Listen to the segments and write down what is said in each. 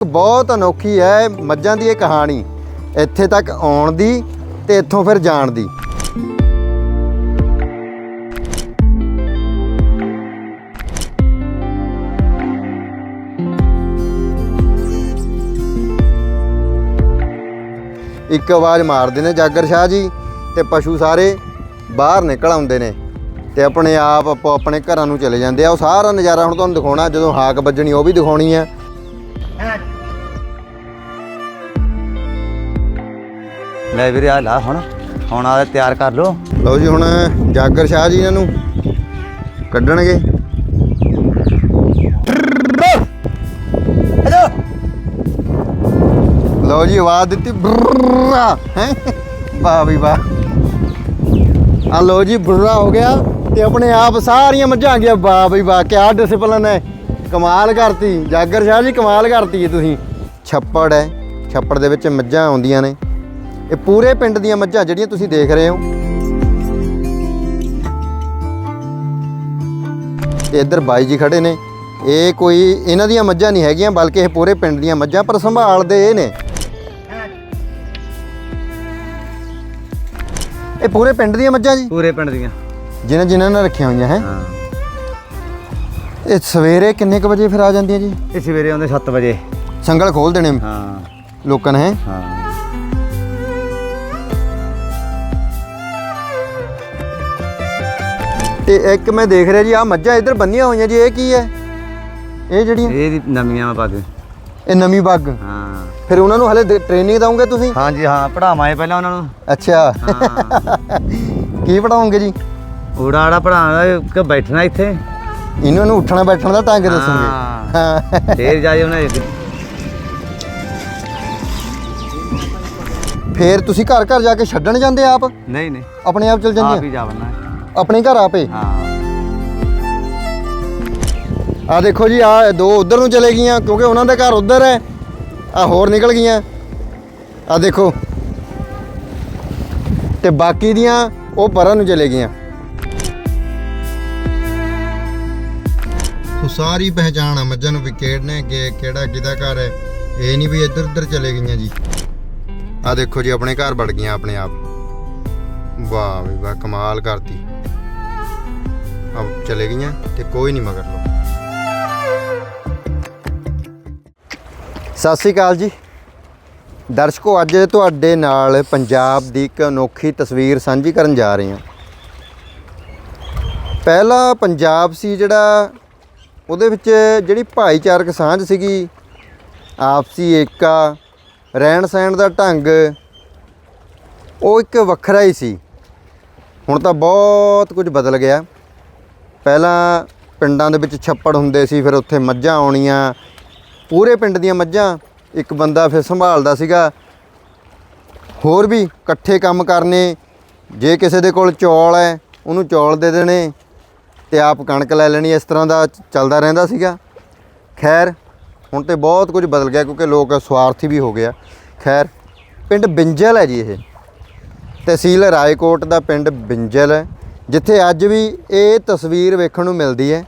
ਬਹੁਤ ਅਨੋਖੀ ਹੈ ਮੱਝਾਂ ਦੀ ਇਹ ਕਹਾਣੀ, ਇੱਥੇ ਤੱਕ ਆਉਣ ਦੀ ਤੇ ਇੱਥੋਂ ਫਿਰ ਜਾਣ ਦੀ। ਇੱਕ ਆਵਾਜ਼ ਮਾਰਦੇ ਨੇ ਜਾਗਰ ਸ਼ਾਹ ਜੀ ਤੇ ਪਸ਼ੂ ਸਾਰੇ ਬਾਹਰ ਨਿਕਲ ਆਉਂਦੇ ਨੇ ਤੇ ਆਪਣੇ ਆਪ ਆਪੋ ਆਪਣੇ ਘਰਾਂ ਨੂੰ ਚਲੇ ਜਾਂਦੇ ਆ। ਉਹ ਸਾਰਾ ਨਜ਼ਾਰਾ ਹੁਣ ਤੁਹਾਨੂੰ ਦਿਖਾਉਣਾ, ਜਦੋਂ ਹਾਕ ਵੱਜਣੀ ਉਹ ਵੀ ਦਿਖਾਉਣੀ ਆ। ਲੈ ਵੀਰੇ ਆ ਲਾ ਹੁਣ ਹੁਣ ਆ ਤਿਆਰ ਕਰ ਲੋ ਲਓ ਜੀ ਹੁਣ ਜਾਗਰ ਸ਼ਾਹ ਜੀ ਇਹਨਾਂ ਨੂੰ ਕੱਢਣਗੇ। ਲਓ ਜੀ ਆਵਾਜ਼ ਦਿੱਤੀ। ਹੈ? ਵਾਹ ਵੀ ਵਾਹ। ਆ ਲਓ ਜੀ ਬੁਰਰਾ ਹੋ ਗਿਆ ਤੇ ਆਪਣੇ ਆਪ ਸਾਰੀਆਂ ਮੱਝਾਂ ਆ ਗਈਆਂ। ਵਾਹ ਬਈ ਵਾਹ ਕਿਆ ਡਿਸਪਲਨ ਹੈ। ਕਮਾਲ ਕਰਤੀ। ਜਾਗਰ ਸ਼ਾਹ ਜੀ ਕਮਾਲ ਕਰਤੀ ਤੁਸੀਂ। ਛੱਪੜ ਹੈ। ਛੱਪੜ ਦੇ ਵਿੱਚ ਮੱਝਾਂ ਆਉਂਦੀਆਂ ਨੇ। ਇਹ ਪੂਰੇ ਪਿੰਡ ਦੀਆਂ ਮੱਝਾਂ ਜਿਹੜੀਆਂ ਤੁਸੀਂ ਦੇਖ ਰਹੇ ਹੋ। ਤੇ ਇੱਧਰ ਬਾਈ ਜੀ ਖੜੇ ਨੇ। ਇਹ ਕੋਈ ਇਹਨਾਂ ਦੀਆਂ ਮੱਝਾਂ ਨਹੀਂ ਹੈਗੀਆਂ ਬਲਕਿ ਇਹ ਪੂਰੇ ਪਿੰਡ ਦੀਆਂ ਮੱਝਾਂ। ਪਰ ਸੰਭਾਲਦੇ ਇਹ ਨੇ। ਇਹ ਪੂਰੇ ਪਿੰਡ ਦੀਆਂ ਮੱਝਾਂ ਜੀ? ਪੂਰੇ ਪਿੰਡ ਦੀਆਂ। ਜਿਨ੍ਹਾਂ ਜਿਨ੍ਹਾਂ ਨੇ ਰੱਖੀਆਂ ਹੋਈਆਂ ਹੈ? ਹਾਂ। ਇਹ ਸਵੇਰੇ ਕਿੰਨੇ ਕੁ ਵਜੇ ਫਿਰ ਆ ਜਾਂਦੀਆਂ ਜੀ? ਇਹ ਸਵੇਰੇ ਆਉਂਦੇ 7 ਵਜੇ। ਸੰਗਲ ਖੋਲ ਦੇਣੇ ਹਾਂ। ਲੋਕਾਂ ਨੇ ਹੈਂ? ਹਾਂ। ਤੇ ਇੱਕ ਮੈਂ ਦੇਖ ਰਿਹਾ ਜੀ ਆ ਮੱਝਾਂ ਇੱਧਰ ਬੰਨੀਆਂ ਹੋਈਆਂ ਜੀ ਇਹ ਕੀ ਹੈ? ਇਹ ਜਿਹੜੀਆਂ? ਇਹ ਨਵੀਆਂ ਪੱਗ। ਇਹ ਨਵੀਂ ਪੱਗ। ਹਾਂ। ਫਿਰ ਉਹਨਾਂ ਨੂੰ ਹਲੇ ਟ੍ਰੇਨਿੰਗ ਦਵੋਗੇ ਤੁਸੀਂ? ਹਾਂਜੀ ਹਾਂ ਪੜਾਵਾਂਗੇ ਪਹਿਲਾਂ ਉਹਨਾਂ ਨੂੰ। ਅੱਛਾ। ਕੀ ਪੜਾਉਂਗੇ ਜੀ? ਊੜਾ ਆੜਾ ਪੜਾਉਣਾ ਕਿ ਬੈਠਣਾ ਇੱਥੇ। ਇਹਨਾਂ ਨੂੰ ਉੱਠਣਾ ਬੈਠਣ ਦਾ ਢੰਗ ਦੱਸੋਗੇ। ਹਾਂ। ਫੇਰ ਜਾਏ ਉਹਨੇ ਫਿਰ ਤੁਸੀਂ ਘਰ ਘਰ ਜਾ ਕੇ ਛੱਡਣ ਜਾਂਦੇ ਆਪ? ਨਹੀਂ ਨਹੀਂ। ਆਪਣੇ ਆਪ ਚਲ ਆਪ ਜਾਂਦੇ ਹੀ ਜਾਵਣਾ ਆਪਣੇ ਘਰ ਆਪੇ। ਹਾਂ। ਆ ਦੇਖੋ ਜੀ ਆ ਦੋ ਉਧਰ ਨੂੰ ਚਲੇ ਗਈਆਂ ਕਿਉਂਕਿ ਉਹਨਾਂ ਦੇ ਘਰ ਉਧਰ ਹੈ। ਆ ਹੋਰ ਨਿਕਲ ਗਈਆਂ। ਆ ਦੇਖੋ। ਤੇ ਬਾਕੀ ਦੀਆਂ ਉਹ ਪਰਾਂ ਨੂੰ ਚਲੇ ਗਈਆਂ। ਸੋ ਸਾਰੀ ਪਹਿਚਾਣ ਆ ਮੱਝਾਂ ਨੂੰ ਵੀ ਕਿਹੜੇ ਕਿ ਕਿਹੜਾ ਕਿਹਦਾ ਘਰ ਹੈ। ਇਹ ਨਹੀਂ ਵੀ ਇੱਧਰ ਉੱਧਰ ਚਲੇ ਗਈਆਂ ਜੀ। ਆ ਦੇਖੋ ਜੀ ਆਪਣੇ ਘਰ ਵੜ ਗਈਆਂ ਆਪਣੇ ਆਪ। ਵਾਹ ਵੀ ਵਾਹ ਕਮਾਲ ਕਰਤੀ। ਆ ਚਲੇ ਗਈਆਂ ਤੇ ਕੋਈ ਨਹੀਂ ਮਗਰ ਲੋ। ਸਤਿ ਸ੍ਰੀ ਅਕਾਲ ਜੀ। ਦਰਸ਼ਕੋ, ਅੱਜ ਤੁਹਾਡੇ ਨਾਲ ਪੰਜਾਬ ਦੀ ਇੱਕ ਅਨੋਖੀ ਤਸਵੀਰ ਸਾਂਝੀ ਕਰਨ ਜਾ ਰਹੇ ਹਾਂ। ਪਹਿਲਾ ਪੰਜਾਬ ਸੀ ਜਿਹੜਾ ਉਹਦੇ ਵਿੱਚ ਜਿਹੜੀ ਭਾਈਚਾਰਕ ਸਾਂਝ ਸੀਗੀ, ਆਪਸੀ ਏਕਾ ਰਹਿਣ ਸਹਿਣ ਦਾ ਢੰਗ, ਉਹ ਇੱਕ ਵੱਖਰਾ ਹੀ ਸੀ। ਹੁਣ ਤਾਂ ਬਹੁਤ ਕੁਝ ਬਦਲ ਗਿਆ। ਪਹਿਲਾਂ ਪਿੰਡਾਂ ਦੇ ਵਿੱਚ ਛੱਪੜ ਹੁੰਦੇ ਸੀ, ਫਿਰ ਉੱਥੇ ਮੱਝਾਂ ਆਉਣੀਆਂ। ਪੂਰੇ ਪਿੰਡ ਦੀਆਂ ਮੱਝਾਂ ਇੱਕ ਬੰਦਾ ਫਿਰ ਸੰਭਾਲਦਾ ਸੀਗਾ। ਹੋਰ ਵੀ ਇਕੱਠੇ ਕੰਮ ਕਰਨੇ। ਜੇ ਕਿਸੇ ਦੇ ਕੋਲ ਚੌਲ ਹੈ, ਉਹਨੂੰ ਚੌਲ ਦੇ ਦੇਣੇ ਤੇ ਆਪ ਕਣਕ ਲੈ ਲੈਣੀ, ਇਸ ਤਰ੍ਹਾਂ ਦਾ ਚੱਲਦਾ ਰਹਿੰਦਾ ਸੀਗਾ। ਖੈਰ, ਹੁਣ ਤੇ ਬਹੁਤ ਕੁਝ ਬਦਲ ਗਿਆ ਕਿਉਂਕਿ ਲੋਕ ਸਵਾਰਥੀ ਵੀ ਹੋ ਗਿਆ ਖੈਰ, ਪਿੰਡ ਬਿੰਜਲ ਹੈ ਜੀ ਇਹ। ਤਹਿਸੀਲ ਰਾਏਕੋਟ ਦਾ ਪਿੰਡ ਬਿੰਜਲ ਹੈ। ਜਿੱਥੇ ਅੱਜ ਵੀ ਇਹ ਤਸਵੀਰ ਵੇਖਣ ਨੂੰ ਮਿਲਦੀ ਹੈ।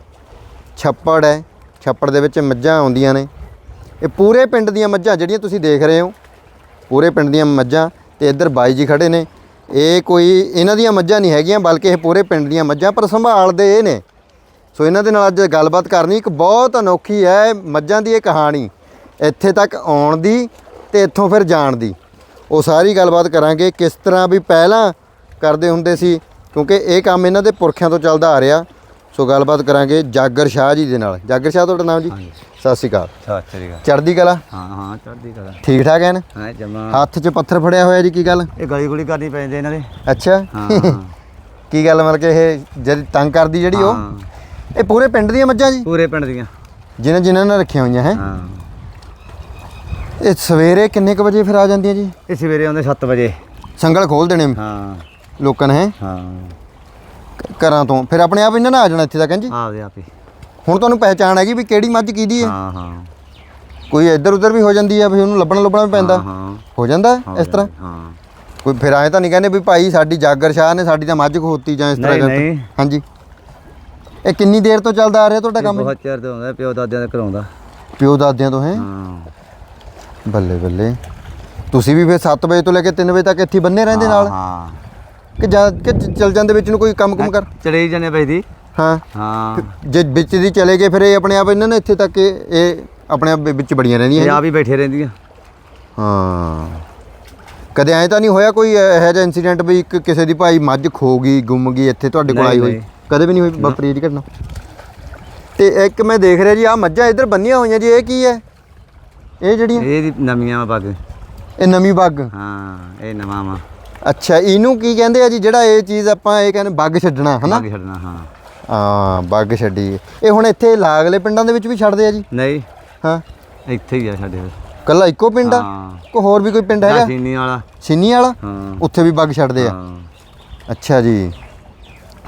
ਛੱਪੜ ਹੈ। ਛੱਪੜ ਦੇ ਵਿੱਚ ਮੱਝਾਂ ਆਉਂਦੀਆਂ ਨੇ। ਇਹ ਪੂਰੇ ਪਿੰਡ ਦੀਆਂ ਮੱਝਾਂ ਜਿਹੜੀਆਂ ਤੁਸੀਂ ਦੇਖ ਰਹੇ ਹੋ। ਪੂਰੇ ਪਿੰਡ ਦੀਆਂ ਮੱਝਾਂ ਤੇ ਇੱਧਰ ਬਾਈ ਜੀ ਖੜੇ ਨੇ। ਇਹ ਕੋਈ ਇਹਨਾਂ ਦੀਆਂ ਮੱਝਾਂ ਨਹੀਂ ਹੈਗੀਆਂ, ਬਲਕਿ ਇਹ ਪੂਰੇ ਪਿੰਡ ਦੀਆਂ ਮੱਝਾਂ ਪਰ ਸੰਭਾਲਦੇ ਇਹ ਨੇ। ਸੋ ਇਹਨਾਂ ਦੇ ਨਾਲ ਅੱਜ ਗੱਲਬਾਤ ਕਰਨੀ ਇੱਕ ਬਹੁਤ ਅਨੋਖੀ ਹੈ ਮੱਝਾਂ ਦੀ ਇਹ ਕਹਾਣੀ। ਇੱਥੇ ਤੱਕ ਆਉਣ ਦੀ ਤੇ ਇੱਥੋਂ ਫਿਰ ਜਾਣ ਦੀ। ਉਹ ਸਾਰੀ ਗੱਲਬਾਤ ਕਰਾਂਗੇ ਕਿਸ ਤਰ੍ਹਾਂ ਵੀ ਪਹਿਲਾਂ ਕਰਦੇ ਹੁੰਦੇ ਸੀ। ਕਿਉਂਕਿ ਇਹ ਕੰਮ ਇਹਨਾਂ ਦੇ ਪੁਰਖਿਆਂ ਤੋਂ ਚੱਲਦਾ ਆ ਰਿਹਾ। ਸੋ ਗੱਲਬਾਤ ਕਰਾਂਗੇ ਜਾਗਰ ਸ਼ਾਹ ਜੀ ਦੇ ਨਾਲ। ਜਾਗਰ ਸ਼ਾਹ ਤੁਹਾਡਾ ਨਾਮ ਜੀ। ਸਤਿ ਸ਼੍ਰੀ ਅਕਾਲ। ਸਤਿ ਸ੍ਰੀ ਅਕਾਲ। ਚੜ੍ਹਦੀ ਕਲਾ? ਹਾਂ ਹਾਂ ਚੜ੍ਹਦੀ ਕਲਾ। ਠੀਕ ਠਾਕ ਹੈ ਨਾ ਹਾਂ ਜਮਾ। ਹੱਥ 'ਚ ਪੱਥਰ ਫੜਿਆ ਹੋਇਆ ਜੀ ਕੀ ਗੱਲ? ਇਹ ਗਲੀ ਗੁਲੀ ਕਰਨੀ ਪੈਂਦੀ ਇਹਨਾਂ ਦੇ। ਅੱਛਾ। ਹਾਂ। ਕੀ ਗੱਲ ਮਤਲਬ ਕਿ ਇਹ ਜਿਹੜੀ ਤੰਗ ਕਰਦੀ ਜਿਹੜੀ ਉਹ। ਇਹ ਪੂਰੇ ਪਿੰਡ ਦੀਆਂ ਮੱਝਾਂ ਜੀ? ਪੂਰੇ ਪਿੰਡ ਦੀਆਂ। ਜਿਨ੍ਹਾਂ ਜਿਨ੍ਹਾਂ ਨੇ ਰੱਖੀਆਂ ਹੋਈਆਂ ਹੈ? ਹਾਂ। ਇਹ ਸਵੇਰੇ ਕਿੰਨੇ ਕੁ ਵਜੇ ਫਿਰ ਆ ਜਾਂਦੀਆਂ ਜੀ? ਇਹ ਸਵੇਰੇ ਆਉਂਦੇ 7 ਵਜੇ। ਸੰਗਲ ਖੋਲ ਦੇਣੇ। ਹਾਂ। ਲੋਕਾਂ ਨੇ ਹੈਂ? ਹਾਂ। ਘਰਾਂ ਤੋਂ। ਫਿਰ ਆਪਣੇ ਆਪ ਇਹਨਾਂ ਨੇ ਆ ਜਾਣਾ ਇੱਥੇ ਤੱਕ ਜੀ? ਆਪਦੇ ਆਪ। ਹੁਣ ਤੁਹਾਨੂੰ ਪਹਿਚਾਣ ਹੈਗੀ ਵੀ ਕਿਹੜੀ ਮੱਝ ਕਿਹਦੀ ਹੈ। ਹਾਂ ਹਾਂ। ਕੋਈ ਇੱਧਰ ਉੱਧਰ ਵੀ ਹੋ ਜਾਂਦੀ ਹੈ ਵੀ ਉਹਨੂੰ ਲੱਭਣਾ ਲੱਭਣਾ ਵੀ ਪੈਂਦਾ। ਹਾਂ, ਹਾਂ। ਜਾਂਦਾ ਹੈ ਇਸ ਤਰ੍ਹਾਂ? ਹਾਂ। ਕੋਈ ਫਿਰ ਆਏ ਤਾਂ ਨਹੀਂ ਕਹਿੰਦੇ ਵੀ ਭਾਈ ਸਾਡੀ ਜਾਗਰ ਸ਼ਾਹ ਨੇ ਸਾਡੀ ਤਾਂ ਮੱਝ ਖੋਤੀ ਜਾਂ ਇਸ ਤਰ੍ਹਾਂ ਨਹੀਂ, ਨਹੀਂ। ਹਾਂਜੀ। ਇਹ ਕਿੰਨੀ ਦੇਰ ਤੋਂ ਚੱਲਦਾ ਆ ਰਿਹਾ ਤੁਹਾਡਾ ਕੰਮ? ਬਹੁਤ ਚਿਰ ਤੋਂ ਆਉਂਦਾ ਪਿਓ ਦਾਦਿਆਂ ਦਾ ਕਰਾਉਂਦਾ। ਪਿਓ ਦਾਦਿਆਂ ਤੋਂ ਹੈ? ਹਾਂ। ਬੱਲੇ ਬੱਲੇ। ਤੁਸੀਂ ਵੀ ਫਿਰ 7 ਵਜੇ ਤੋਂ ਲੈ ਕੇ 3 ਵਜੇ ਤੱਕ ਇੱਥੇ ਬੰਨੇ ਰਹਿੰਦੇ ਨਾਲ? ਹਾਂ। ਕਿ ਜਾ ਕਿ ਚ- ਚਲ ਜਾਂਦੇ ਵਿੱਚ ਨੂੰ ਕੋਈ ਕੰਮ ਕੁਮ ਕਰ? ਚਲੇ ਜਾਣੇ ਪਈ ਦੀ ਹਾਂ। ਹਾਂ। ਜੇ ਵਿੱਚ ਦੀ ਚਲੇ ਗਏ ਫਿਰ ਇਹ ਆਪਣੇ ਆਪ ਇਹਨਾਂ ਨੇ ਇੱਥੇ ਤੱਕ ਇਹ ਇਹ ਆਪਣੇ ਆਪ ਵਿੱਚ ਬੜੀਆਂ ਰਹਿੰਦੀਆਂ ਇਹ ਜੀ। ਆਪ ਹੀ ਬੈਠੇ ਰਹਿੰਦੀਆਂ। ਹਾਂ। ਕਦੇ ਐਂ ਤਾਂ ਨਹੀਂ ਹੋਇਆ ਕੋਈ ਇਹੋ ਜਿਹਾ ਇਨਸੀਡੈਂਟ ਵੀ ਇੱਕ ਕਿਸੇ ਦੀ ਭਾਈ ਮੱਝ ਖੋ ਗਈ ਗੁੰਮ ਗਈ ਇੱਥੇ ਤੁਹਾਡੇ ਕੋਲ ਨਹੀਂ, ਆਈ ਹੋਈ? ਨਹੀਂ। ਕਦੇ ਵੀ ਨਹੀਂ ਹੋਈ? ਵਾਪਰੀ ਦੀ ਘਟਨਾ ਤੇ ਇੱਕ ਮੈਂ ਦੇਖ ਰਿਹਾ ਜੀ ਆ ਮੱਝਾਂ ਇੱਧਰ ਬੰਨੀਆਂ ਹੋਈਆਂ ਜੀ ਇਹ ਕੀ ਹੈ? ਇਹ ਜਿਹੜੀਆਂ? ਇਹ ਦੀ ਨਵੀਆਂ ਪੱਗ ਇਹ ਨਵੀਂ ਬੱਗ। ਹਾਂ ਇਹ ਨਵਾਂ ਵਾ। ਅੱਛਾ ਇਹਨੂੰ ਕੀ ਕਹਿੰਦੇ ਆ ਜੀ? ਜਿਹੜਾ ਇਹ ਚੀਜ਼ ਆਪਾਂ ਇਹ ਕਹਿੰਦੇ ਬੱਗ ਛੱਡਣਾ ਹਨਾ? ਪੱਗ ਛੱਡਣਾ ਹਾਂ। ਹਾਂ ਬੱਗ ਛੱਡੀ। ਇਹ ਹੁਣ ਇੱਥੇ ਲਾਗਲੇ ਪਿੰਡਾਂ ਦੇ ਵਿੱਚ ਵੀ ਛੱਡਦੇ ਆ ਜੀ? ਨਹੀਂ। ਹਾਂ। ਇੱਥੇ ਹੀ ਆ ਸਾਡੇ ਕੱਲਾ। ਇੱਕੋ ਪਿੰਡ ਆ? ਕੋ ਹੋਰ ਵੀ ਕੋਈ ਪਿੰਡ ਹੈਗਾ? ਸੀਨੀ ਵਾਲਾ। ਸਿੰਨੀ ਵਾਲਾ? ਹਾਂ। ਉੱਥੇ ਵੀ ਬੱਗ ਛੱਡਦੇ ਆ। ਹਾਂ। ਅੱਛਾ ਜੀ।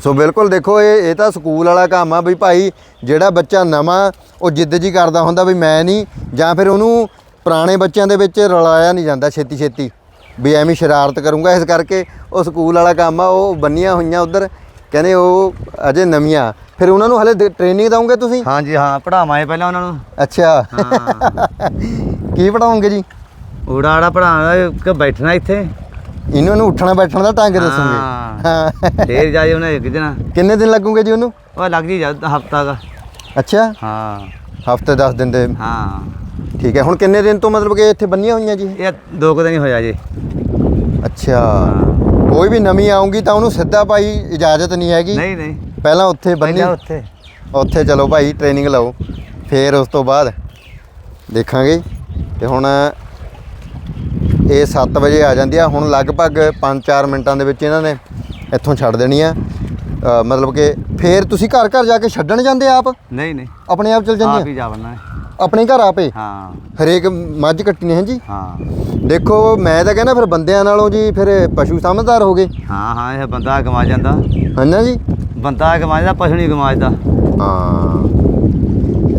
ਸੋ ਬਿਲਕੁਲ ਦੇਖੋ ਇਹ ਇਹ ਤਾਂ ਸਕੂਲ ਵਾਲਾ ਕੰਮ ਆ ਵੀ ਭਾਈ ਜਿਹੜਾ ਬੱਚਾ ਨਵਾਂ ਉਹ ਜਿੱਦ ਜੀ ਕਰਦਾ ਹੁੰਦਾ ਵੀ ਮੈਂ ਨਹੀਂ ਜਾਂ ਫਿਰ ਉਹਨੂੰ ਪੁਰਾਣੇ ਬੱਚਿਆਂ ਦੇ ਵਿੱਚ ਰਲਾਇਆ ਨਹੀਂ ਜਾਂਦਾ ਛੇਤੀ ਛੇਤੀ ਵੀ ਐਵੇਂ ਸ਼ਰਾਰਤ ਕਰੂੰਗਾ ਇਸ ਕਰਕੇ ਉਹ ਸਕੂਲ ਵਾਲਾ ਕੰਮ ਆ ਉਹ ਬੰਨੀਆਂ ਹੋਈਆਂ ਉਧਰ ਕਹਿੰਦੇ ਉਹ ਅਜੇ ਨਵੀਆਂ ਫਿਰ ਉਹਨਾਂ ਨੂੰ ਹਲੇ ਟ੍ਰੇਨਿੰਗ ਦਵੋਗੇ ਤੁਸੀਂ? ਹਾਂਜੀ ਹਾਂ ਪੜਾਵਾਂਗੇ ਪਹਿਲਾਂ ਉਹਨਾਂ ਨੂੰ। ਅੱਛਾ। ਹਾਂ। ਕੀ ਪੜਾਉਂਗੇ ਜੀ? ਊੜਾ ਆੜਾ ਪੜਾਉਣਾ ਕਿ ਬੈਠਣਾ ਇੱਥੇ। ਇਹਨਾਂ ਨੂੰ ਉੱਠਣਾ ਬੈਠਣ ਦਾ ਢੰਗ ਦੱਸੋਗੇ ਹਾਂ। ਫੇਰ ਜਾਏ ਉਹਨੇ ਇੱਕ ਦਿਨ। ਕਿੰਨੇ ਦਿਨ ਲੱਗੂਗੇ ਜੀ ਉਹਨੂੰ? ਉਹ ਲੱਗ ਜੀ ਹਫਤਾ ਦਾ ਅੱਛਾ। ਹਾਂ। ਹਫ਼ਤੇ 10 ਦਿਨ ਦੇ। ਹਾਂ। ਠੀਕ ਹੈ ਹੁਣ ਕਿੰਨੇ ਦਿਨ ਤੋਂ ਮਤਲਬ ਕਿ ਇੱਥੇ ਬੰਨੀਆਂ ਹੋਈਆਂ ਜੀ? ਇਹ ਦੋ ਕੁ ਦਿਨ ਹੀ ਹੋਇਆ ਜੀ। ਅੱਛਾ। ਕੋਈ ਵੀ ਨਵੀਂ ਆਉਂਗੀ ਤਾਂ ਉਹਨੂੰ ਸਿੱਧਾ ਭਾਈ ਇਜਾਜ਼ਤ ਨਹੀਂ ਹੈਗੀ? ਨਹੀਂ ਨਹੀਂ। ਪਹਿਲਾਂ ਉੱਥੇ ਬੰਨੀ। ਪਹਿਲਾਂ ਉੱਥੇ। ਉੱਥੇ ਚਲੋ ਭਾਈ ਟ੍ਰੇਨਿੰਗ ਲਓ। ਫੇਰ ਉਸ ਤੋਂ ਬਾਅਦ ਦੇਖਾਂਗੇ। ਤੇ ਹੁਣ ਇਹ 7 ਵਜੇ ਆ ਜਾਂਦੀ ਆ। ਹੁਣ ਲਗਭਗ 5-4 ਮਿੰਟਾਂ ਦੇ ਵਿੱਚ ਇਹਨਾਂ ਨੇ ਇੱਥੋਂ ਛੱਡ ਦੇਣੀ ਆ। ਅ, ਮਤਲਬ ਕਿ ਫੇਰ ਤੁਸੀਂ ਘਰ ਘਰ ਜਾ ਕੇ ਛੱਡਣ ਜਾਂਦੇ ਆਪ? ਨਹੀਂ ਨਹੀਂ। ਆਪਣੇ ਆਪ ਚਲ ਆਪ ਜਾਂਦੇ ਹੀ ਹੈ। ਆ ਆਪਣੇ ਘਰ ਆਪੇ? ਹਾਂ। ਹਰੇਕ ਮੱਝ ਕੱਟਣੀ ਹੈ ਜੀ ਹਾਂ। ਦੇਖੋ ਮੈਂ ਤਾਂ ਕਹਿੰਦਾ ਫਿਰ ਬੰਦਿਆਂ ਨਾਲੋਂ ਜੀ ਫਿਰ ਪਸ਼ੂ ਸਮਝਦਾਰ ਹੋ ਗਏ। ਹਾਂ ਹਾਂ ਇਹ ਬੰਦਾ ਗਵਾ ਜਾਂਦਾ। ਹਨਾ ਜੀ? ਬੰਦਾ ਗਵਾ ਜਾਂਦਾ ਪਸ਼ੂ ਨਹੀਂ ਗਵਾਜਦਾ। ਹਾਂ।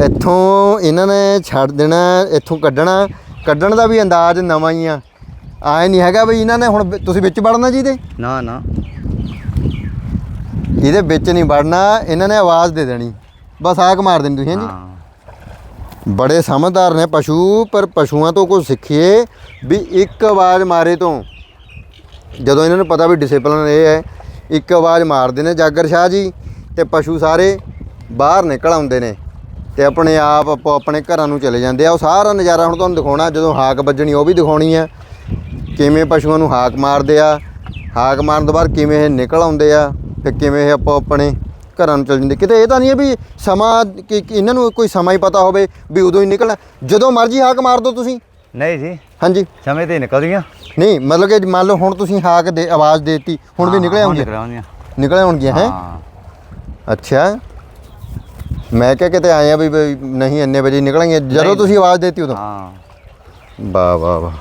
ਇੱਥੋਂ ਇਹਨਾਂ ਨੇ ਛੱਡ ਦੇਣਾ ਇੱਥੋਂ ਕੱਢਣਾ। ਕੱਢਣ ਦਾ ਵੀ ਅੰਦਾਜ਼ ਨਵਾਂ ਹੀ ਆ। ਆਏ ਨਹੀਂ ਹੈਗਾ ਵੀ ਇਹਨਾਂ ਨੇ ਹੁਣ ਵਿ- ਤੁਸੀਂ ਵਿੱਚ ਵੜਨਾ ਜੀ ਇਹਦੇ? ਨਾ ਨਾ। ਇਹਦੇ ਵਿੱਚ ਨਹੀਂ ਵੜਨਾ ਇਹਨਾਂ ਨੇ ਆਵਾਜ਼ ਦੇ ਦੇਣੀ। ਬਸ ਆਕ ਮਾਰ ਦੇਣੀ ਤੁਸੀਂ ਹੈਂ ਜੀ ਹਾਂ। ਬੜੇ ਸਮਝਦਾਰ ਨੇ ਪਸ਼ੂ ਪਰ ਪਸ਼ੂਆਂ ਤੋਂ ਕੁਝ ਸਿੱਖੀਏ ਵੀ ਇੱਕ ਆਵਾਜ਼ ਮਾਰੇ ਤੋਂ। ਜਦੋਂ ਇਹਨਾਂ ਨੂੰ ਪਤਾ ਵੀ ਡਿਸਪਲਿਨ ਇਹ ਹੈ ਇੱਕ ਆਵਾਜ਼ ਮਾਰਦੇ ਨੇ ਜਾਗਰ ਸ਼ਾਹ ਜੀ ਤੇ ਪਸ਼ੂ ਸਾਰੇ ਬਾਹਰ ਨਿਕਲ ਆਉਂਦੇ ਨੇ ਤੇ ਆਪਣੇ ਆਪ ਆਪੋ ਆਪਣੇ ਘਰਾਂ ਨੂੰ ਚਲੇ ਜਾਂਦੇ ਆ। ਉਹ ਸਾਰਾ ਨਜ਼ਾਰਾ ਹੁਣ ਤੁਹਾਨੂੰ ਦਿਖਾਉਣਾ ਜਦੋਂ ਹਾਕ ਵੱਜਣੀ ਉਹ ਵੀ ਦਿਖਾਉਣੀ ਆ। ਕਿਵੇਂ ਪਸ਼ੂਆਂ ਨੂੰ ਹਾਕ ਮਾਰਦੇ ਆ ਹਾਕ ਮਾਰਨ ਤੋਂ ਬਾਅਦ ਕਿਵੇਂ ਇਹ ਨਿਕਲ ਆਉਂਦੇ ਆ। ਤੇ ਕਿਵੇਂ ਇਹ ਆਪੋ ਆਪਣੇ ਘਰਾਂ ਨੂੰ ਚਲ ਜਾਂਦੇ? ਕਿਤੇ ਇਹ ਤਾਂ ਨਹੀਂ ਹੈ ਵੀ ਸਮਾਂ ਕਿ ਕਿ ਇਹਨਾਂ ਨੂੰ ਕੋਈ ਸਮਾਂ ਹੀ ਪਤਾ ਹੋਵੇ ਵੀ ਉਦੋਂ ਹੀ ਨਿਕਲਣਾ। ਜਦੋਂ ਮਰਜ਼ੀ ਹਾਕ ਮਾਰ ਦਿਓ ਤੁਸੀਂ। ਨਹੀਂ ਜੀ। ਹਾਂਜੀ। ਸਮੇਂ ਤੇ ਨਿਕਲਦੀਆਂ ਨਹੀਂ ਮਤਲਬ ਕਿ ਮੰਨ ਲਓ ਹੁਣ ਤੁਸੀਂ ਹਾਕ ਦੇ ਆਵਾਜ਼ ਦੇਤੀ ਹੁਣ ਵੀ ਨਿਕਲ ਆਉਂਗੇ ਨਿਕਲ ਆਉਂਦੀਆਂ ਨਿਕਲ ਆਉਣਗੀਆਂ ਹੈ? ਹਾਂ। ਅੱਛਾ। ਮੈਂ ਕਿਹਾ ਕਿਤੇ ਆਏ ਆ ਵੀ ਨਹੀਂ ਇੰਨੇ ਵਜੇ ਨਿਕਲਾਂਗੇ ਜਦੋਂ। ਤੁਸੀਂ ਆਵਾਜ਼ ਦੇਤੀ ਉਦੋਂ। ਹਾਂ। ਵਾਹ ਵਾਹ ਵਾਹ।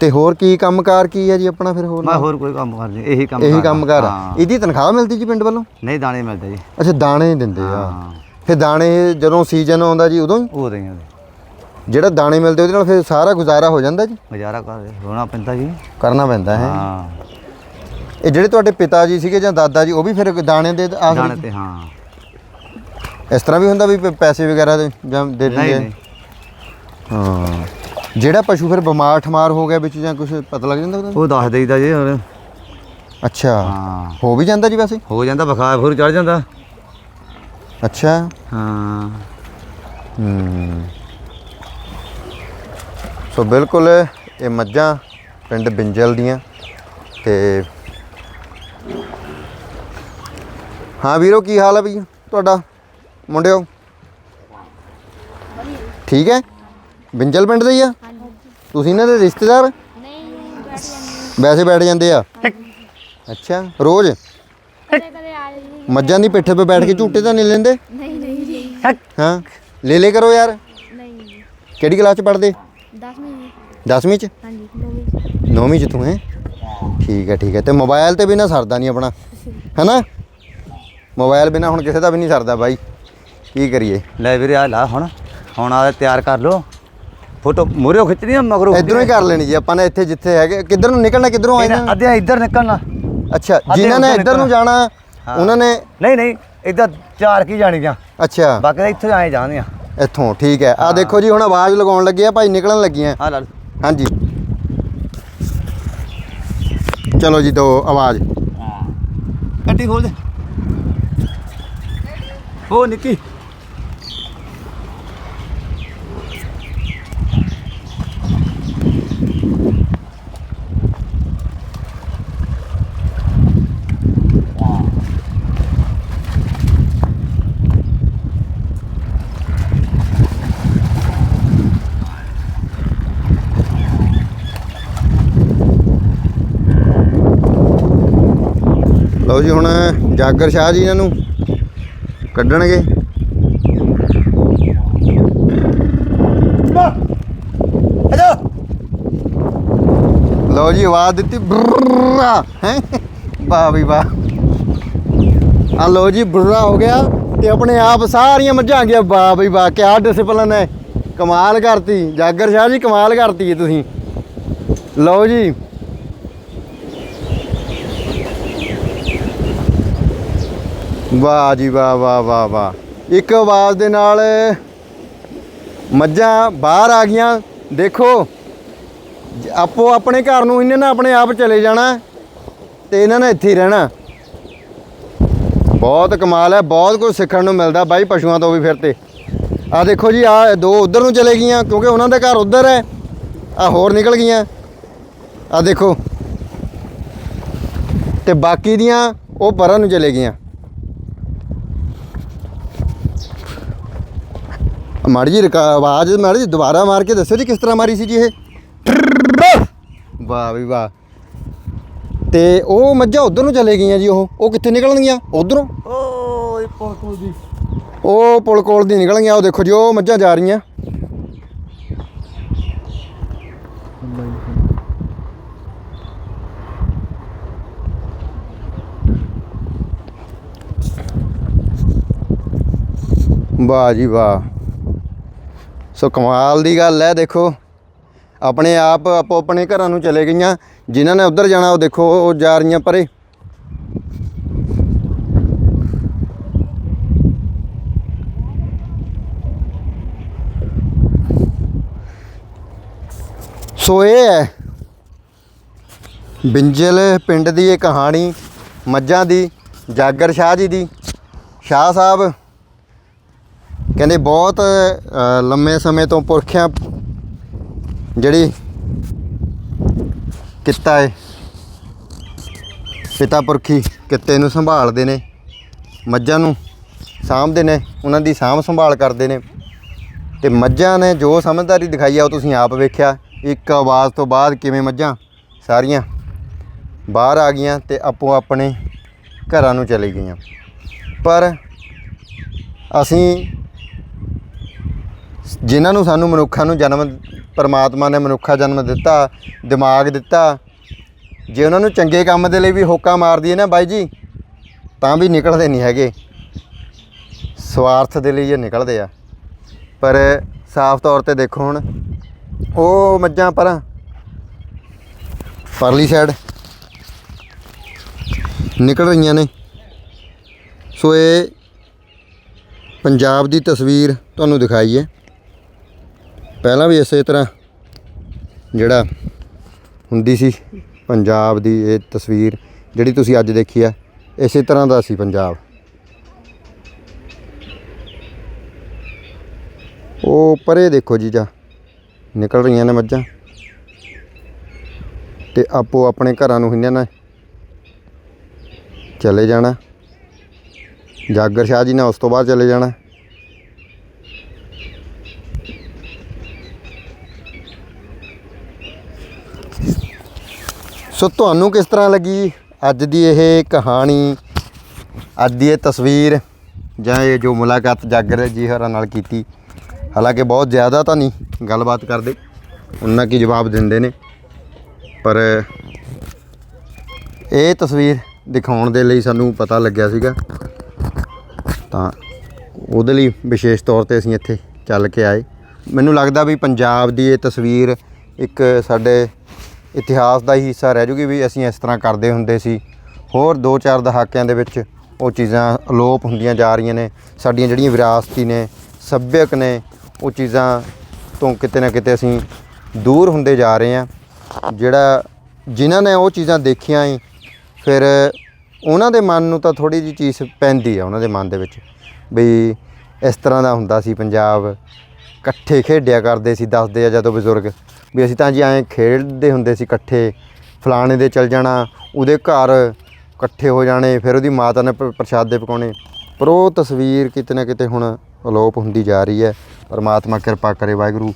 ਤੇ ਹੋਰ ਕੀ ਕੰਮਕਾਰ ਕੀ ਹੈ ਜੀ ਆਪਣਾ ਫਿਰ ਹੋਰ ਮੈਂ ਹੋਰ ਕੋਈ ਕੰਮ ਕਰਦੀ ਇਹੀ ਕੰਮ ਇਹੀ। ਕੰਮਕਾਰ ਹਾਂ। ਇਹਦੀ ਤਨਖਾਹ ਮਿਲਦੀ ਜੀ ਪਿੰਡ ਵੱਲੋਂ? ਨਹੀਂ ਦਾਣੇ ਮਿਲਦੇ ਜੀ। ਅੱਛਾ ਦਾਣੇ ਦਿੰਦੇ ਆ। ਹਾਂ। ਫਿਰ ਦਾਣੇ ਜਦੋਂ ਸੀਜ਼ਨ ਆਉਂਦਾ ਜੀ ਉਦੋਂ ਹੀ? ਉਹ ਦੇ ਜਿਹੜਾ ਦਾਣੇ ਮਿਲਦੇ ਉਹਦੇ ਨਾਲ ਫਿਰ ਸਾਰਾ ਗੁਜ਼ਾਰਾ ਹੋ ਜਾਂਦਾ ਜੀ? ਗੁਜ਼ਾਰਾ ਕਰ ਹੋਣਾ ਪੈਂਦਾ ਜੀ। ਕਰਨਾ ਪੈਂਦਾ ਹੈ। ਹਾਂ। ਇਹ ਜਿਹੜੇ ਤੁਹਾਡੇ ਪਿਤਾ ਜੀ ਸੀਗੇ ਜਾਂ ਦਾਦਾ ਜੀ ਉਹ ਵੀ ਫਿਰ ਦਾਣੇ ਦੇ ਆਸ ਦਾਣੇ ਤੇ ਹਾਂ। ਇਸ ਤਰ੍ਹਾਂ ਵੀ ਹੁੰਦਾ ਵੀ ਪ- ਪੈਸੇ ਵਗੈਰਾ ਦੇ ਜਾਂ ਦੇ ਦਿੰਦੇ ਨਹੀਂ? ਨਹੀਂ। ਹਾਂ। ਜਿਹੜਾ ਪਸ਼ੂ ਫਿਰ ਬਿਮਾਰ ਠਮਾਰ ਹੋ ਗਿਆ ਵਿੱਚ ਜਾਂ ਕੁਝ ਪਤਾ ਲੱਗ ਜਾਂਦਾ ਉਹਦਾ? ਉਹ ਦੱਸ ਦੇਈਦਾ ਜੀ ਹੋਰ ਅੱਛਾ ਹਾਂ। ਹੋ ਵੀ ਜਾਂਦਾ ਜੀ ਵੈਸੇ? ਹੋ ਜਾਂਦਾ ਬੁਖਾਰ ਫੁਰ ਚੜ ਜਾਂਦਾ। ਅੱਛਾ। ਹਾਂ। ਹੂੰ। ਸੋ ਬਿਲਕੁਲ ਇਹ ਮੱਝਾਂ ਪਿੰਡ ਬਿੰਜਲ ਦੀਆਂ ਤੇ ਹਾਂ ਵੀਰੋ ਕੀ ਹਾਲ ਹੈ ਵੀ ਤੁਹਾਡਾ ਮੁੰਡਿਓ? ਠੀਕ ਹੈ? ਬਿੰਜਲ ਪਿੰਡ ਦੇ ਹੀ ਆ? ਤੁਸੀਂ ਇਹਨਾਂ ਦੇ ਰਿਸ਼ਤੇਦਾਰ? ਨਹੀਂ ਬੈਠ ਜਾਂਦੇ ਵੈਸੇ ਬੈਠ ਜਾਂਦੇ ਆ? ਅੱਛਾ ਰੋਜ਼? ਕਦੇ ਕਦੇ ਆ ਜਾਂਦੀ ਮੱਝਾਂ ਦੀ ਪਿੱਠੇ 'ਤੇ ਬੈਠ ਕੇ ਝੂਟੇ ਤਾਂ ਨਹੀਂ ਲੈਂਦੇ? ਨਹੀਂ ਨਹੀਂ ਜੀ। ਹਾਂ ਲੈ ਲੈ ਕਰੋ ਯਾਰ। ਨਹੀਂ ਜੀ। ਕਿਹੜੀ ਕਲਾਸ 'ਚ ਪੜ੍ਹਦੇ? 10ਵੀਂ ਜੀ। 10ਵੀਂ 'ਚ? ਹਾਂਜੀ ਨੌਵੀਂ ਨੌਵੀਂ 'ਚ ਤੂੰ ਹੈ? ਠੀਕ ਹੈ ਠੀਕ ਹੈ ਤੇ ਮੋਬਾਈਲ ਤੇ ਬਿਨਾ ਸਰਦਾ ਨਹੀਂ ਆਪਣਾ ਹੈਨਾ? ਮੋਬਾਈਲ ਬਿਨਾ ਹੁਣ ਕਿਸੇ ਦਾ ਵੀ ਨਹੀਂ ਸਰਦਾ ਬਾਈ। ਕੀ ਕਰੀਏ? ਲੈ ਵੀਰੇ ਆ ਲਾ ਹੁਣ। ਹੁਣ ਆ ਤਿਆਰ ਕਰ ਲੋ ਫੋਟੋ ਮੂਰੇ ਖਿੱਚਣੀ ਆ ਮਗਰੋਂ ਇਧਰੋਂ ਹੀ ਕਰ ਲੈਣੀ ਜੀ ਆਪਾਂ ਨੇ ਇੱਥੇ ਜਿੱਥੇ ਹੈਗੇ। ਕਿੱਧਰ ਨੂੰ ਨਿਕਲਣਾ ਕਿੱਧਰੋਂ ਆਏ ਨਾ? ਅੱਧਿਆਂ ਇੱਧਰ ਨਿਕਲਣਾ। ਅੱਛਾ ਜਿਨ੍ਹਾਂ ਨੇ ਇੱਧਰ ਨੂੰ ਜਾਣਾ। ਉਹਨਾਂ ਨੇ ਨਹੀਂ ਨਹੀਂ ਇੱਧਰ ਚਾਰ ਕੀ ਜਾਣੀਆਂ ਅੱਛਾ। ਬਾਕੀ ਇੱਥੇ ਆਏ ਜਾਣੀਆਂ ਇੱਥੋਂ ਠੀਕ ਹੈ। ਆ ਦੇਖੋ ਜੀ ਹੁਣ ਆਵਾਜ਼ ਲਗਾਉਣ ਲੱਗੇ ਆ ਭਾਈ ਨਿਕਲਣ ਲੱਗੀਆਂ। ਆ ਲਾ ਹਾਂਜੀ। ਚਲੋ ਜੀ ਦੋ ਆਵਾਜ਼। ਗੱਡੀ ਖੋਲ ਦੇ। ਹੋ ਨਿੱਕੀ। ਲਓ ਜੀ ਹੁਣ ਜਾਗਰ ਸ਼ਾਹ ਜੀ ਇਹਨਾਂ ਨੂੰ ਕੱਢਣਗੇ। ਲਓ ਜੀ ਆਵਾਜ਼ ਦਿੱਤੀ। ਬੁਰਰਾ। ਹੈ? ਵਾਹ ਵੀ ਵਾਹ। ਆ ਲਓ ਜੀ ਬੁਰਰਾ ਹੋ ਗਿਆ ਤੇ ਆਪਣੇ ਆਪ ਸਾਰੀਆਂ ਮੱਝਾਂ ਆ ਗਈਆਂ। ਵਾਹ ਵੀ ਵਾਹ ਕਿਆ ਡਿਸਪਲਿਨ ਹੈ। ਕਮਾਲ ਕਰਤੀ। ਜਾਗਰ ਸ਼ਾਹ ਜੀ ਕਮਾਲ ਕਰਤੀ ਤੁਸੀਂ। ਲਓ ਜੀ। ਵਾਹ ਜੀ ਵਾਹ ਵਾਹ ਵਾਹ ਵਾਹ। ਇੱਕ ਆਵਾਜ਼ ਦੇ ਨਾਲ ਮੱਝਾਂ ਬਾਹਰ ਆ ਗਈਆਂ। ਦੇਖੋ, ਆਪੋ ਆਪਣੇ ਘਰ ਨੂੰ ਇਹਨਾਂ ਨੇ ਆਪਣੇ ਆਪ ਚਲੇ ਜਾਣਾ ਤੇ ਇਹਨਾਂ ਨੇ ਇੱਥੇ ਹੀ ਰਹਿਣਾ। ਬਹੁਤ ਕਮਾਲ ਹੈ, ਬਹੁਤ ਕੁਝ ਸਿੱਖਣ ਨੂੰ ਮਿਲਦਾ ਬਾਈ ਪਸ਼ੂਆਂ ਤੋਂ ਵੀ ਫਿਰ ਤੇ। ਆ ਦੇਖੋ ਜੀ ਆ ਦੋ ਉਧਰ ਨੂੰ ਚਲੇ ਗਈਆਂ, ਕਿਉਂਕਿ ਉਹਨਾਂ ਦਾ ਘਰ ਉਧਰ ਹੈ। ਆ ਹੋਰ ਨਿਕਲ ਗਈਆਂ। ਆ ਦੇਖੋ। ਤੇ ਬਾਕੀ ਦੀਆਂ ਉਹ ਪਰਾਂ ਨੂੰ ਚਲੇ ਗਈਆਂ। ਮਾੜੀ ਜੀ ਆਵਾਜ਼ ਮਾੜੀ ਜੀ ਦੁਬਾਰਾ ਮਾਰ ਕੇ ਦੱਸੋ ਜੀ ਕਿਸ ਤਰ੍ਹਾਂ ਮਾਰੀ ਸੀ ਜੀ ਇਹ? ਵਾਹ ਵੀ ਵਾਹ। ਤੇ ਉਹ ਮੱਝਾਂ ਉਧਰ ਨੂੰ ਚਲੇ ਗਈਆਂ ਜੀ ਉਹ। ਉਹ ਕਿੱਥੇ ਨਿਕਲਣਗੀਆਂ ਉਧਰੋਂ? ਓਏ ਪੋਕੋ ਦੀ ਉਹ ਪੁਲ ਕੋਲ ਦੀ ਨਿਕਲ ਗਈਆਂ। ਉਹ ਦੇਖੋ ਜੀ ਉਹ ਮੱਝਾਂ ਜਾ ਰਹੀਆਂ। ਵਾਹ ਜੀ ਵਾਹ। ਸੋ ਕਮਾਲ ਦੀ ਗੱਲ ਹੈ, ਦੇਖੋ। ਆਪਣੇ ਆਪ ਆਪੋ ਆਪਣੇ ਘਰਾਂ ਨੂੰ ਚਲੇ ਗਈਆਂ। ਜਿਨ੍ਹਾਂ ਨੇ ਉੱਧਰ ਜਾਣਾ, ਉਹ ਦੇਖੋ, ਉਹ ਜਾ ਰਹੀਆਂ ਪਰੇ। ਸੋ ਇਹ ਹੈ, ਬਿੰਜਲ ਪਿੰਡ ਦੀ ਇਹ ਕਹਾਣੀ, ਮੱਝਾਂ ਦੀ, ਜਾਗਰ ਸ਼ਾਹ ਜੀ ਦੀ, ਸ਼ਾਹ ਸਾਹਿਬ। ਕਹਿੰਦੇ ਬਹੁਤ ਲੰਮੇ ਸਮੇਂ ਤੋਂ ਪੁਰਖਿਆਂ ਜਿਹੜੀ ਕਿੱਤਾ ਹੈ ਪਿਤਾ ਪੁਰਖੀ ਕਿੱਤੇ ਨੂੰ ਸੰਭਾਲਦੇ ਨੇ, ਮੱਝਾਂ ਨੂੰ ਸਾਂਭਦੇ ਨੇ, ਉਹਨਾਂ ਦੀ ਸਾਂਭ ਸੰਭਾਲ ਕਰਦੇ ਨੇ। ਤੇ ਮੱਝਾਂ ਨੇ ਜੋ ਸਮਝਦਾਰੀ ਦਿਖਾਈ ਆ, ਉਹ ਤੁਸੀਂ ਆਪ ਵੇਖਿਆ, ਇੱਕ ਆਵਾਜ਼ ਤੋਂ ਬਾਅਦ ਕਿਵੇਂ ਮੱਝਾਂ ਸਾਰੀਆਂ ਬਾਹਰ ਆ ਗਈਆਂ ਤੇ ਆਪੋ ਆਪਣੇ ਘਰਾਂ ਨੂੰ ਚਲੀ ਗਈਆਂ। ਪਰ ਅਸੀਂ ਜਿਨ੍ਹਾਂ ਨੂੰ ਸਾਨੂੰ ਮਨੁੱਖਾਂ ਨੂੰ ਜਨਮ, ਪਰਮਾਤਮਾ ਨੇ ਮਨੁੱਖਾ ਜਨਮ ਦਿੱਤਾ, ਦਿਮਾਗ ਦਿੱਤਾ, ਜੇ ਉਹਨਾਂ ਨੂੰ ਚੰਗੇ ਕੰਮ ਦੇ ਲਈ ਵੀ ਹੋਕਾ ਮਾਰ ਦਈਏ ਨਾ ਬਾਈ ਜੀ, ਤਾਂ ਵੀ ਨਿਕਲਦੇ ਨਹੀਂ ਹੈਗੇ। ਸਵਾਰਥ ਦੇ ਲਈ ਇਹ ਨਿਕਲਦੇ ਆ। ਪਰ ਸਾਫ਼ ਤੌਰ ਤੇ ਦੇਖੋ ਹੁਣ, ਉਹ ਮੱਝਾਂ ਪਰਾਂ, ਪਰਲੀ ਸਾਈਡ ਨਿਕਲ ਰਹੀਆਂ ਨੇ। ਸੋ ਇਹ ਪੰਜਾਬ ਦੀ ਤਸਵੀਰ ਤੁਹਾਨੂੰ ਦਿਖਾਈ ਹੈ। ਪਹਿਲਾਂ ਵੀ ਇਸੇ ਤਰ੍ਹਾਂ ਜਿਹੜਾ ਹੁੰਦੀ ਸੀ ਪੰਜਾਬ ਦੀ ਇਹ ਤਸਵੀਰ ਜਿਹੜੀ ਤੁਸੀਂ ਅੱਜ ਦੇਖੀ ਹੈ ਇਸੇ ਤਰ੍ਹਾਂ ਦਾ ਸੀ ਪੰਜਾਬ। ਉਹ ਪਰੇ ਦੇਖੋ ਜੀ ਜਾ, ਨਿਕਲ ਰਹੀਆਂ ਨੇ ਮੱਝਾਂ। ਤੇ ਆਪੋ ਆਪਣੇ ਘਰਾਂ ਨੂੰ ਇਹਨਾਂ ਨੇ, ਚਲੇ ਜਾਣਾ। ਜਾਗਰ ਸ਼ਾਹ ਜੀ ਨੇ ਉਸ ਤੋਂ ਬਾਅਦ ਚਲੇ ਜਾਣਾ। ਸੋ ਤੁਹਾਨੂੰ ਕਿਸ ਤਰ੍ਹਾਂ ਲੱਗੀ ਅੱਜ ਦੀ ਇਹ ਕਹਾਣੀ, ਅੱਜ ਦੀ ਇਹ ਤਸਵੀਰ ਜਾਂ ਇਹ ਜੋ ਮੁਲਾਕਾਤ ਜਾਗਰ ਜੀ ਹੋਰਾਂ ਨਾਲ ਕੀਤੀ? ਹਾਲਾਂਕਿ ਬਹੁਤ ਜ਼ਿਆਦਾ ਤਾਂ ਨਹੀਂ ਗੱਲਬਾਤ ਕਰਦੇ, ਉਹਨਾਂ ਕੀ ਜਵਾਬ ਦਿੰਦੇ ਨੇ। ਪਰ ਇਹ ਤਸਵੀਰ ਦਿਖਾਉਣ ਦੇ ਲਈ ਸਾਨੂੰ ਪਤਾ ਲੱਗਿਆ ਸੀਗਾ। ਤਾਂ ਉਹਦੇ ਲਈ ਵਿਸ਼ੇਸ਼ ਤੌਰ ਤੇ ਅਸੀਂ ਇੱਥੇ ਚੱਲ ਕੇ ਆਏ। ਮੈਨੂੰ ਲੱਗਦਾ ਵੀ ਪੰਜਾਬ ਦੀ ਇਹ ਤਸਵੀਰ ਇੱਕ ਸਾਡੇ ਇਤਿਹਾਸ ਦਾ ਹੀ ਹਿੱਸਾ ਰਹਿ ਜੂਗੀ ਵੀ ਅਸੀਂ ਇਸ ਤਰ੍ਹਾਂ ਕਰਦੇ ਹੁੰਦੇ ਸੀ। ਹੋਰ 2-4 ਦਹਾਕਿਆਂ ਦੇ ਵਿੱਚ ਉਹ ਚੀਜ਼ਾਂ ਅਲੋਪ ਹੁੰਦੀਆਂ ਜਾ ਰਹੀਆਂ ਨੇ। ਸਾਡੀਆਂ ਜਿਹੜੀਆਂ ਵਿਰਾਸਤੀ ਨੇ, ਸੱਭਿਅਕ ਨੇ, ਉਹ ਚੀਜ਼ਾਂ ਤੋਂ ਕਿਤੇ ਨਾ ਕਿਤੇ ਅਸੀਂ ਦੂਰ ਹੁੰਦੇ ਜਾ ਰਹੇ ਹਾਂ। ਜਿਹੜਾ ਜਿਨ੍ਹਾਂ ਨੇ ਉਹ ਚੀਜ਼ਾਂ ਦੇਖੀਆਂ ਹੀ ਫਿਰ ਉਹਨਾਂ ਦੇ ਮਨ ਨੂੰ ਤਾਂ ਥੋੜੀ ਜਿਹੀ ਚੀਜ਼ ਪੈਂਦੀ ਆ ਉਹਨਾਂ ਦੇ ਮਨ ਦੇ ਵਿੱਚ। ਵੀ ਇਸ ਤਰ੍ਹਾਂ ਦਾ ਹੁੰਦਾ ਸੀ ਪੰਜਾਬ। ਇਕੱਠੇ ਖੇਡਿਆ ਕਰਦੇ ਸੀ, ਦੱਸਦੇ ਆ ਜਦੋਂ ਬਜ਼ੁਰਗ। ਵੀ ਅਸੀਂ ਤਾਂ ਜੀ ਐਂ ਖੇਡਦੇ ਹੁੰਦੇ ਸੀ ਇਕੱਠੇ, ਫਲਾਣੇ ਦੇ ਚਲ ਜਾਣਾ, ਉਹਦੇ ਘਰ ਇਕੱਠੇ ਹੋ ਜਾਣੇ, ਫਿਰ ਉਹਦੀ ਮਾਤਾ ਨੇ ਪ- ਪ੍ਰਸ਼ਾਦੇ ਪਕਾਉਣੇ। ਪਰ ਉਹ ਤਸਵੀਰ ਕਿਤੇ ਨਾ ਕਿਤੇ ਹੁਣ ਅਲੋਪ ਹੁੰਦੀ ਜਾ ਰਹੀ ਹੈ। ਪਰਮਾਤਮਾ ਕਿਰਪਾ ਕਰੇ ਵਾਹਿਗੁਰੂ।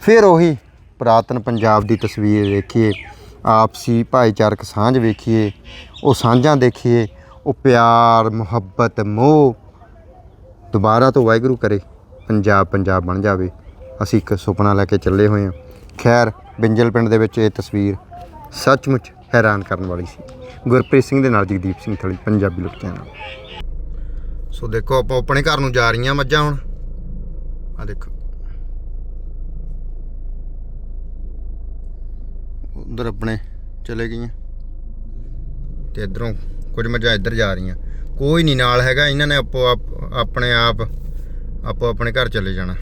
ਫਿਰ ਉਹੀ ਪੁਰਾਤਨ ਪੰਜਾਬ ਦੀ ਤਸਵੀਰ ਵੇਖੀਏ, ਆਪਸੀ ਭਾਈਚਾਰਕ ਸਾਂਝ ਵੇਖੀਏ, ਉਹ ਸਾਂਝਾਂ ਦੇਖੀਏ, ਉਹ ਪਿਆਰ, ਮੁਹੱਬਤ, ਮੋਹ ਦੁਬਾਰਾ ਤੋਂ ਵਾਹਿਗੁਰੂ ਕਰੇ ਪੰਜਾਬ ਪੰਜਾਬ ਬਣ ਜਾਵੇ। ਅਸੀਂ ਇੱਕ ਸੁਪਨਾ ਲੈ ਕੇ ਚੱਲੇ ਹੋਏ ਹਾਂ। ਖੈਰ, ਬਿੰਜਲ ਪਿੰਡ ਦੇ ਵਿੱਚ ਇਹ ਤਸਵੀਰ ਸੱਚਮੁੱਚ ਹੈਰਾਨ ਕਰਨ ਵਾਲੀ ਸੀ। ਗੁਰਪ੍ਰੀਤ ਸਿੰਘ ਦੇ ਨਾਲ ਜਗਦੀਪ ਸਿੰਘ ਥਲੀ, ਪੰਜਾਬੀ ਲੋਕ ਚੈਨਲ। ਸੋ ਦੇਖੋ, ਆਪਾਂ ਆਪਣੇ ਘਰ ਨੂੰ ਜਾ ਰਹੀਆਂ ਮੱਝਾਂ ਹੁਣ। ਆ ਦੇਖੋ। ਉਧਰ ਆਪਣੇ ਚਲੇ ਗਈਆਂ। ਤੇ ਇਧਰੋਂ ਕੁਝ ਮੱਝਾਂ ਇੱਧਰ ਜਾ ਰਹੀਆਂ। ਕੋਈ ਨਹੀਂ ਨਾਲ ਹੈਗਾ, ਇਹਨਾਂ ਨੇ ਆਪੋ ਆਪ ਆਪਣੇ ਆਪ ਆਪੋ ਆਪਣੇ ਘਰ ਚਲੇ ਜਾਣਾ।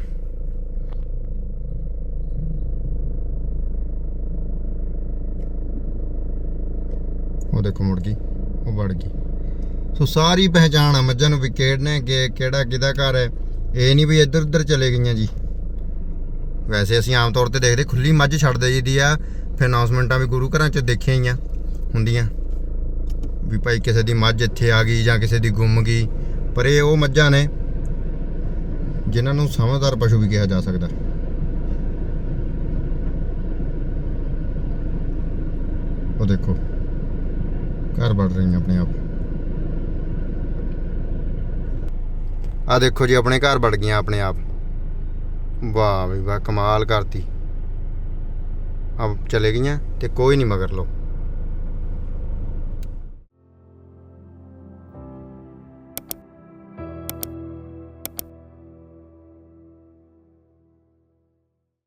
ਉਹ ਦੇਖੋ ਮੁੜ ਗਈ, ਉਹ ਵੜ ਗਈ। ਸੋ ਸਾਰੀ ਪਹਿਚਾਣ ਆ ਮੱਝਾਂ ਨੂੰ ਵੀ ਕਿਹੜੇ ਕਿ ਕਿਹੜਾ ਕਿਹਦਾ ਘਰ ਹੈ। ਇਹ ਨਹੀਂ ਵੀ ਇੱਧਰ ਉੱਧਰ ਚਲੇ ਗਈਆਂ ਜੀ। ਵੈਸੇ ਅਸੀਂ ਆਮ ਤੌਰ ਤੇ ਦੇਖਦੇ ਖੁੱਲੀ ਮੱਝ ਛੱਡ ਦੇਈਦੀ ਆ, ਫਿਰ ਅਨਾਉਂਸਮੈਂਟਾਂ ਵੀ ਗੁਰੂ ਘਰਾਂ 'ਚ ਦੇਖੀਆਂ ਹੀ ਆ, ਹੁੰਦੀਆਂ। ਵੀ ਭਾਈ ਕਿਸੇ ਦੀ ਮੱਝ ਇੱਥੇ ਆ ਗਈ ਜਾਂ ਕਿਸੇ ਦੀ ਗੁੰਮ ਗਈ, ਪਰ ਇਹ ਉਹ ਮੱਝਾਂ ਨੇ ਜਿਨ੍ਹਾਂ ਨੂੰ ਸਮਝਦਾਰ ਪਸ਼ੂ ਵੀ ਕਿਹਾ ਜਾ ਸਕਦਾ। ਉਹ ਦੇਖੋ। ਘਰ ਵੜ ਰਹੀਆਂ ਆਪਣੇ ਆਪ। ਆ ਦੇਖੋ ਜੀ, ਆਪਣੇ ਘਰ ਵੜ ਗਈਆਂ ਆਪਣੇ ਆਪ। ਵਾਹ ਵੀ ਵਾਹ, ਕਮਾਲ ਕਰਤੀ। ਅਬ ਚਲੇ ਗਈਆਂ ਤੇ ਕੋਈ ਨਹੀਂ ਮਗਰ ਲੋ